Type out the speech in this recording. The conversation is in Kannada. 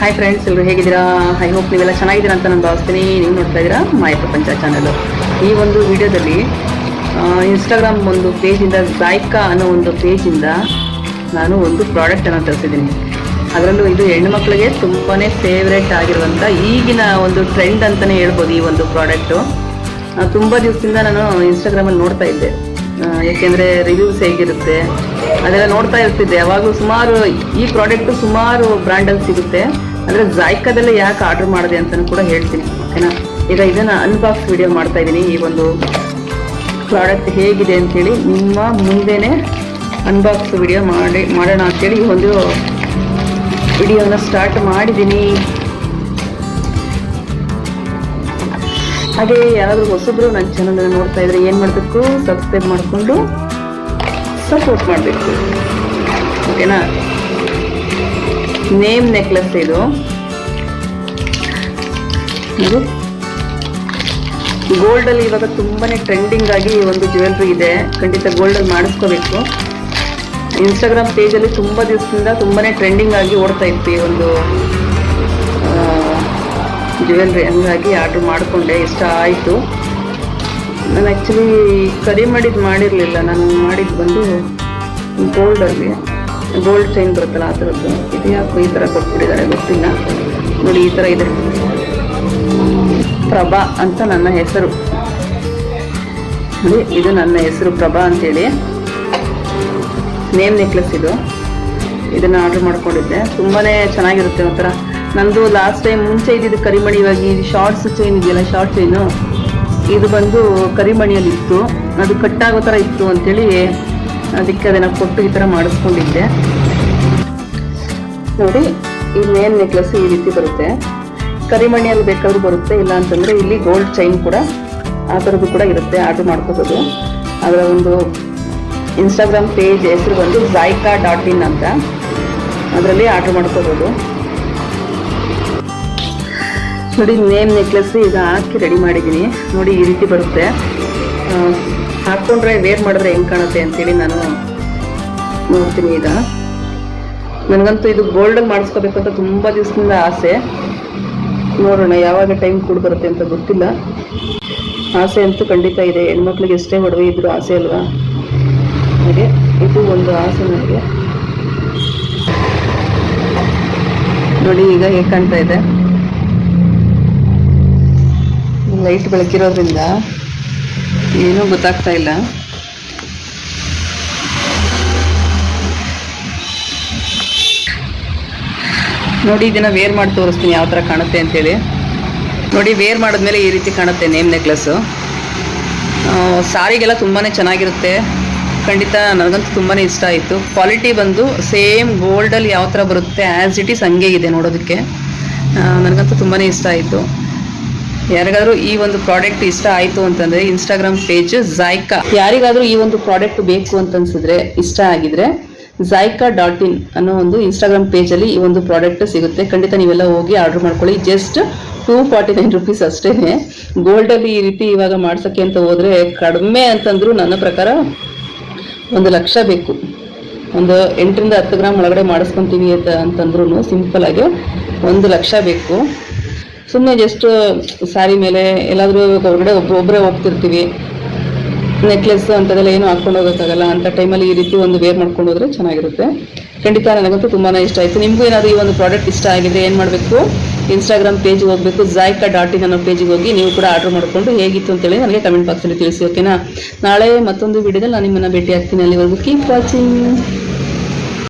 ಹಾಯ್ ಫ್ರೆಂಡ್ಸ್ ಎಲ್ಲರೂ ಹೇಗಿದ್ದೀರಾ? ಐ ಹೋಪ್ ನೀವೆಲ್ಲ ಚೆನ್ನಾಗಿದ್ದೀರಾ ಅಂತ ನಾನು ಭಾವಿಸ್ತೀನಿ. ನೀವು ನೋಡ್ತಾ ಇದ್ದೀರಾ ಮಾಯ ಪ್ರಪಂಚ ಚಾನಲ್ ಈ ಒಂದು ವಿಡಿಯೋದಲ್ಲಿ ಇನ್ಸ್ಟಾಗ್ರಾಮ್ ಒಂದು ಪೇಜಿಂದ ಜಾಯ್ಕಾ ಅನ್ನೋ ಒಂದು ಪೇಜಿಂದ ನಾನು ಒಂದು ಪ್ರಾಡಕ್ಟನ್ನು ತರಿಸಿದ್ದೀನಿ. ಅದರಲ್ಲೂ ಇದು ಹೆಣ್ಣು ಮಕ್ಕಳಿಗೆ ತುಂಬಾ ಫೇವ್ರೇಟ್ ಆಗಿರುವಂಥ ಈಗಿನ ಒಂದು ಟ್ರೆಂಡ್ ಅಂತಲೇ ಹೇಳ್ಬೋದು ಈ ಒಂದು ಪ್ರಾಡಕ್ಟು ತುಂಬ ದಿವಸದಿಂದ ನಾನು ಇನ್ಸ್ಟಾಗ್ರಾಮಲ್ಲಿ ನೋಡ್ತಾ ಇದ್ದೆ. ಯಾಕೆಂದ್ರೆ ರಿವ್ಯೂಸ್ ಹೇಗಿರುತ್ತೆ? ಅದೆಲ್ಲ ನೋಡ್ತಾ ಇರ್ತಿದ್ದೆ. ಯಾವಾಗಲೂ ಸುಮಾರು ಈ ಪ್ರಾಡಕ್ಟ್ ಸುಮಾರು ಬ್ರ್ಯಾಂಡಲ್ಲಿ ಸಿಗುತ್ತೆ. ಅಂದ್ರೆ ಜಾಯ್ಕಾದಲ್ಲೇ ಯಾಕೆ ಆರ್ಡರ್ ಮಾಡಿದೆ ಅಂತಲೂ ಕೂಡ ಹೇಳ್ತೀನಿ. ಓಕೆನಾ? ಈಗ ಇದನ್ನ ಅನ್ಬಾಕ್ಸ್ ವಿಡಿಯೋ ಮಾಡ್ತಾ ಇದ್ದೀನಿ. ಈ ಒಂದು ಪ್ರಾಡಕ್ಟ್ ಹೇಗಿದೆ ಅಂತೇಳಿ ನಿಮ್ಮ ಮುಂದೆನೆ ಅನ್ಬಾಕ್ಸ್ ವಿಡಿಯೋ ಮಾಡಿ, ಮಾಡೋಣ ಅಂತೇಳಿ ಈ ಒಂದು ವಿಡಿಯೋನ ಸ್ಟಾರ್ಟ್ ಮಾಡಿದ್ದೀನಿ. ಹಾಗೆ ಯಾರಾದರೂ ಹೊಸಬ್ರು ನನ್ನ ಚಾನಲ್ ನೋಡ್ತಾ ಇದ್ರೆ ಏನು ಮಾಡಬೇಕು? ಸಬ್ಸ್ಕ್ರೈಬ್ ಮಾಡಿಕೊಂಡು ಸಪೋರ್ಟ್ ಮಾಡಬೇಕು. ಓಕೆನಾ ನೇಮ್ ನೆಕ್ಲೆಸ್ ಇದು. ಇದು ಗೋಲ್ಡಲ್ಲಿ ಇವಾಗ ತುಂಬಾನೇ ಟ್ರೆಂಡಿಂಗ್ ಆಗಿ ಒಂದು ಜ್ಯುವೆಲ್ರಿ ಇದೆ. ಖಂಡಿತ ಗೋಲ್ಡಲ್ಲಿ ಮಾಡಿಸ್ಕೋಬೇಕು. ಇನ್ಸ್ಟಾಗ್ರಾಮ್ ಪೇಜಲ್ಲಿ ತುಂಬ ದಿವಸದಿಂದ ತುಂಬಾನೇ ಟ್ರೆಂಡಿಂಗ್ ಆಗಿ ಓಡ್ತಾ ಇತ್ತು ಈ ಒಂದು ಜ್ಯುವೆಲ್ರಿ ಹಂಗಾಗಿ ಆರ್ಡ್ರ್ ಮಾಡಿಕೊಂಡೆ. ಇಷ್ಟ ಆಯಿತು. ನಾನು ಆ್ಯಕ್ಚುಲಿ ಕರಿ ಮಾಡಿದ್ದು ಮಾಡಿರಲಿಲ್ಲ. ನಾನು ಮಾಡಿದ್ದು ಬಂದು ಗೋಲ್ಡಲ್ಲಿ ಗೋಲ್ಡ್ ಚೈನ್ ಬರುತ್ತಲ್ಲ ಆ ಥರದ್ದು. ಇದು ಯಾಕೆ ಈ ಥರ ಕೊಟ್ಬಿಟ್ಟಿದ್ದಾರೆ ಗೊತ್ತಿಲ್ಲ. ನೋಡಿ, ಈ ಥರ ಇದೆ. ಪ್ರಭಾ ಅಂತ ನನ್ನ ಹೆಸರು. ನೋಡಿ, ಇದು ನನ್ನ ಹೆಸರು ಪ್ರಭಾ ಅಂತೇಳಿ. ನೇಮ್ ನೆಕ್ಲೆಸ್ ಇದು. ಇದನ್ನು ಆರ್ಡ್ರ್ ಮಾಡ್ಕೊಂಡಿದ್ದೆ. ತುಂಬಾ ಚೆನ್ನಾಗಿರುತ್ತೆ ಒಂಥರ. ನಂದು ಲಾಸ್ಟ್ ಟೈಮ್ ಮುಂಚೆ ಇದ್ದಿದ್ದು ಕರಿಮಣಿ, ಇವಾಗ ಈ ಶಾರ್ಟ್ಸ್ ಚೈನ್ ಇದೆಯಲ್ಲ ಶಾರ್ಟ್ ಚೈನು ಇದು ಬಂದು ಕರಿಮಣಿಯಲ್ಲಿ ಇತ್ತು ಅದು ಕಟ್ಟಾಗೋ ಥರ ಇತ್ತು ಅಂಥೇಳಿ ಅದಕ್ಕೆ ಅದನ್ನು ಕೊಟ್ಟು ಈ ಥರ ಮಾಡಿಸ್ಕೊಂಡಿದ್ದೆ. ನೋಡಿ, ಈ ಮೇನ್ ನೆಕ್ಲೆಸ್ ಈ ರೀತಿ ಬರುತ್ತೆ. ಕರಿಮಣಿಯಲ್ಲಿ ಬೇಕಾದ್ರೂ ಬರುತ್ತೆ, ಇಲ್ಲ ಅಂತಂದರೆ ಇಲ್ಲಿ ಗೋಲ್ಡ್ ಚೈನ್ ಕೂಡ ಆ ಥರದ್ದು ಕೂಡ ಇರುತ್ತೆ, ಆರ್ಡ್ರ್ ಮಾಡ್ಕೋಬೋದು. ಅದರ ಒಂದು ಇನ್ಸ್ಟಾಗ್ರಾಮ್ ಪೇಜ್ ಹೆಸರು ಬಂದು ಜಾಯ್ಕಾ ಡಾಟ್ ಇನ್ ಅಂತ. ಅದರಲ್ಲಿ ಆರ್ಡ್ರ್ ಮಾಡ್ಕೋಬೋದು. ನೋಡಿ ನೇಮ್ ನೆಕ್ಲೆಸ್ ಈಗ ಹಾಕಿ ರೆಡಿ ಮಾಡಿದ್ದೀನಿ. ನೋಡಿ, ಈ ರೀತಿ ಬರುತ್ತೆ. ಹಾಕ್ಕೊಂಡ್ರೆ ವೇರ್ ಮಾಡಿದ್ರೆ ಹೆಂಗೆ ಕಾಣುತ್ತೆ ಅಂತೇಳಿ ನಾನು ನೋಡ್ತೀನಿ ಈಗ. ನನಗಂತೂ ಇದು ಗೋಲ್ಡಲ್ಲಿ ಮಾಡಿಸ್ಕೋಬೇಕು ಅಂತ ತುಂಬ ದಿವಸದಿಂದ ಆಸೆ. ನೋಡೋಣ, ಯಾವಾಗ ಟೈಮ್ ಕೂಡ ಬರುತ್ತೆ ಅಂತ ಗೊತ್ತಿಲ್ಲ. ಆಸೆ ಅಂತೂ ಖಂಡಿತ ಇದೆ. ಹೆಣ್ಮಕ್ಳಿಗೆ ಎಷ್ಟೇ ಒಡವೆ ಇದ್ರು ಆಸೆ ಅಲ್ವಾ? ಹಾಗೆ, ಇದು ಒಂದು ಆಸೆ ನನಗೆ. ನೋಡಿ, ಈಗ ಹೇಗೆ ಕಾಣ್ತಾ ಇದೆ. ಲೈಟ್ ಬೆಳಕಿರೋದ್ರಿಂದ ಏನೂ ಗೊತ್ತಾಗ್ತಾ ಇಲ್ಲ. ನೋಡಿ, ಇದನ್ನ ವೇರ್ ಮಾಡಿ ತೋರಿಸ್ತೀನಿ ಯಾವ ಥರ ಕಾಣುತ್ತೆ ಅಂತೇಳಿ. ನೋಡಿ ವೇರ್ ಮಾಡಿದ್ಮೇಲೆ ಈ ರೀತಿ ಕಾಣುತ್ತೆ ನೇಮ್ ನೆಕ್ಲೆಸ್ಸು ಸಾರಿಗೆಲ್ಲ ತುಂಬಾ ಚೆನ್ನಾಗಿರುತ್ತೆ. ಖಂಡಿತ ನನಗಂತೂ ತುಂಬಾ ಇಷ್ಟ ಆಯಿತು. ಕ್ವಾಲಿಟಿ ಬಂದು ಸೇಮ್ ಗೋಲ್ಡಲ್ಲಿ ಯಾವ ಥರ ಬರುತ್ತೆ ಆ್ಯಸ್ ಇಟ್ ಈಸ್ ಹಂಗೆ ಇದೆ ನೋಡೋದಕ್ಕೆ. ನನಗಂತೂ ತುಂಬಾ ಇಷ್ಟ ಆಯಿತು. ಯಾರಿಗಾದ್ರೂ ಈ ಒಂದು ಪ್ರಾಡಕ್ಟ್ ಇಷ್ಟ ಆಯಿತು ಅಂತಂದರೆ ಇನ್ಸ್ಟಾಗ್ರಾಮ್ ಪೇಜ್ ಝಾಯ್ಕಾ ಯಾರಿಗಾದ್ರೂ ಈ ಒಂದು ಪ್ರಾಡಕ್ಟ್ ಬೇಕು ಅಂತ ಅನ್ಸಿದ್ರೆ, ಇಷ್ಟ ಆಗಿದ್ರೆ ಝಾಯ್ಕಾ ಡಾಟ್ ಇನ್ ಅನ್ನೋ ಒಂದು ಇನ್ಸ್ಟಾಗ್ರಾಮ್ ಪೇಜಲ್ಲಿ ಈ ಒಂದು ಪ್ರಾಡಕ್ಟ್ ಸಿಗುತ್ತೆ. ಖಂಡಿತ ನೀವೆಲ್ಲ ಹೋಗಿ ಆರ್ಡರ್ ಮಾಡ್ಕೊಳ್ಳಿ. Just two forty nine rupees ಅಷ್ಟೇ ಗೋಲ್ಡಲ್ಲಿ ಈ ರೀತಿ ಇವಾಗ ಮಾಡ್ಸೋಕ್ಕೆ ಅಂತ ಹೋದರೆ ಕಡಿಮೆ ಅಂತಂದ್ರು ನನ್ನ ಪ್ರಕಾರ ಒಂದು ಲಕ್ಷ ಬೇಕು. ಒಂದು ಎಂಟರಿಂದ ಹತ್ತು ಗ್ರಾಮ್ ಒಳಗಡೆ ಮಾಡಿಸ್ಕೊತೀವಿ ಅಂತ ಅಂತಂದ್ರೂ ಸಿಂಪಲ್ ಆಗಿ ಒಂದು ಲಕ್ಷ ಬೇಕು. ಸುಮ್ಮನೆ ಜಸ್ಟ್ ಸ್ಯಾರಿ ಮೇಲೆ ಎಲ್ಲಾದರೂ ಹೊರಗಡೆ ಒಬ್ಬ ಒಬ್ಬರೇ ಹೋಗ್ತಿರ್ತೀವಿ. ನೆಕ್ಲೆಸ್ ಅಂಥದ್ದೆಲ್ಲ ಏನು ಹಾಕ್ಕೊಂಡು ಹೋಗೋಕ್ಕಾಗಲ್ಲ. ಅಂಥ ಟೈಮಲ್ಲಿ ಈ ರೀತಿ ಒಂದು ವೇರ್ ಮಾಡ್ಕೊಂಡು ಹೋದರೆ ಚೆನ್ನಾಗಿರುತ್ತೆ. ಖಂಡಿತ ನನಗಂತೂ ತುಂಬಾ ಇಷ್ಟ ಆಯಿತು. ನಿಮಗೂ ಏನಾದರೂ ಈ ಒಂದು ಪ್ರಾಡಕ್ಟ್ ಇಷ್ಟ ಆಗಿದೆ ಏನು ಮಾಡಬೇಕು? ಇನ್ಸ್ಟಾಗ್ರಾಮ್ ಪೇಜ್ಗೆ ಹೋಗಬೇಕು. ಜಾಯ್ಕಾ ಡಾಟ್ ಇನ್ ಅನ್ನೋ ಪೇಜಿಗೆ ಹೋಗಿ ನೀವು ಕೂಡ ಆರ್ಡರ್ ಮಾಡಿಕೊಂಡು ಹೇಗಿತ್ತು ಅಂತೇಳಿ ನನಗೆ ಕಮೆಂಟ್ ಬಾಕ್ಸಲ್ಲಿ ತಿಳಿಸಿ ಓಕೆನಾ ನಾಳೆ ಮತ್ತೊಂದು ವಿಡಿಯೋದಲ್ಲಿ ನಾನು ನಿಮ್ಮನ್ನು ಭೇಟಿ ಆಗ್ತೀನಿ. ಅಲ್ಲಿವರೆಗೂ ಕೀಪ್ ವಾಚಿಂಗ್